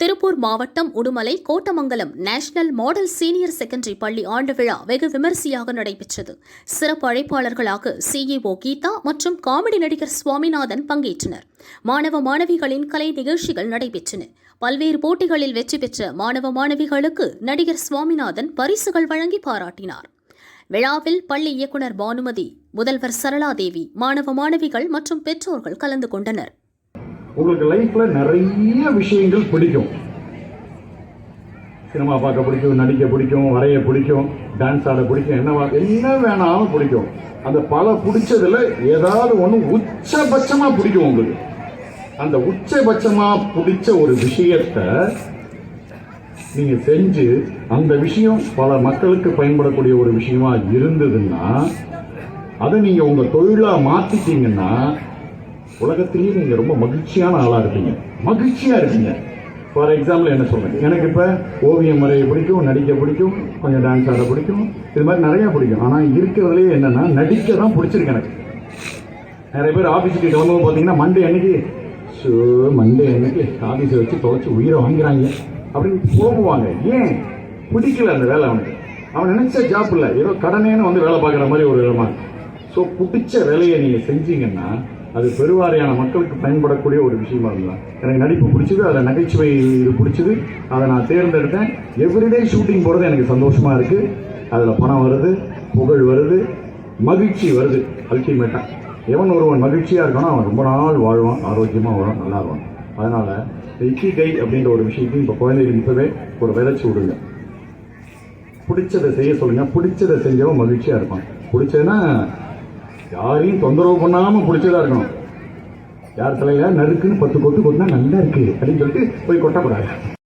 திருப்பூர் மாவட்டம் Udumalai Kottamangalam national model senior secondary பள்ளி ஆண்டு விழா வெகு விமரிசையாக நடைபெற்றது. சிறப்பு அழைப்பாளர்களாக சிஇஓ கீதா மற்றும் காமெடி நடிகர் சுவாமிநாதன் பங்கேற்றனர். மாணவ மாணவிகளின் கலை நிகழ்ச்சிகள் நடைபெற்றன. பல்வேறு போட்டிகளில் வெற்றி பெற்ற மாணவ மாணவிகளுக்கு நடிகர் சுவாமிநாதன் பரிசுகள் வழங்கி பாராட்டினார். விழாவில் பள்ளி இயக்குனர் பானுமதி முதல்வர் சரளாதேவி மாணவ மாணவிகள் மற்றும் பெற்றோர்கள் கலந்து கொண்டனர். உங்களுக்கு லைஃப்பில் நிறைய விஷயங்கள் பிடிக்கும். சினிமா பார்க்க பிடிக்கும் நடிக்க பிடிக்கும் வரைய பிடிக்கும் டான்ஸ் ஆட பிடிக்கும் என்ன என்ன வேணாலும் பிடிக்கும். அந்த பல பிடிச்சதில் ஏதாவது ஒன்று உச்சபட்சமாக பிடிக்கும் உங்களுக்கு. அந்த உச்சபட்சமாக பிடிச்ச ஒரு விஷயத்த நீங்கள் செஞ்சு அந்த விஷயம் பல மக்களுக்கு பயன்படக்கூடிய ஒரு விஷயமா இருந்ததுன்னா அதை நீங்கள் உங்கள் தொழிலாக மாற்றிட்டீங்கன்னா உலகத்திலேயே நீங்க ரொம்ப மகிழ்ச்சியான ஆளா இருப்பீங்க. மகிழ்ச்சியா இருப்பீங்க. ஃபார் எக்ஸாம்பிள் என்ன சொல்றேன் எனக்கு இப்ப ஓவியம் வரைய பிடிக்கும் நடிக்க பிடிக்கும் கொஞ்சம் டான்ஸ் ஆட பிடிக்கும் இது மாதிரி நிறைய பிடிக்கும். ஆனா இருக்கிறதுலேயே என்னன்னா நடிக்க தான் பிடிச்சிருக்கு எனக்கு. நிறைய பேர் ஆஃபீஸுக்கு கிளம்பும் பார்த்தீங்கன்னா மண்டே அன்னைக்கு ஸோ மண்டே அன்னைக்கு ஆஃபீஸை வச்சு தொலைச்சி உயிரை வாங்குறாங்க அப்படின்னு போகுவாங்க ஏன்? பிடிக்கல அந்த வேலை அவனுக்கு. அவன் நினைச்ச ஜாப் இல்லை. ஏதோ கடனேன்னு வந்து வேலை பார்க்குற மாதிரி ஒரு விதமாக ஸோ பிடிச்ச வேலையை நீங்கள் செஞ்சீங்கன்னா அது பெருவாரியான மக்களுக்கு பயன்படக்கூடிய ஒரு விஷயமா இருந்தான். எனக்கு நடிப்பு பிடிச்சது அதில் நகைச்சுவை இது பிடிச்சது. அதை நான் தேர்ந்தெடுத்தேன். எவ்ரிடே ஷூட்டிங் போகிறது எனக்கு சந்தோஷமாக இருக்குது அதில் பணம் வருது புகழ் வருது மகிழ்ச்சி வருது அல்டிமேட்டாக எவன் ஒருவன் மகிழ்ச்சியாக இருக்கானோ அவன் ரொம்ப நாள் வாழ்வான் ஆரோக்கியமாக வாழ்வான் நல்லா இருவான் அதனால் இக்கி கை அப்படின்ற ஒரு விஷயத்தையும் இப்போ குழந்தைகளுக்கு இப்போவே ஒரு விதைச்சி விடுங்க. பிடிச்சதை செய்ய சொல்லுங்கள் பிடிச்சதை செஞ்சவன் மகிழ்ச்சியாக இருப்பான். பிடிச்சதுன்னா யாரையும் தொந்தரவு பண்ணாம பிடிச்சதா இருக்கணும். யார் தலையில நறுக்குன்னு பத்து கொட்டு கொட்டினா நல்லா இருக்கு அப்படின்னு சொல்லிட்டு போய் கொட்டக்கூடாது.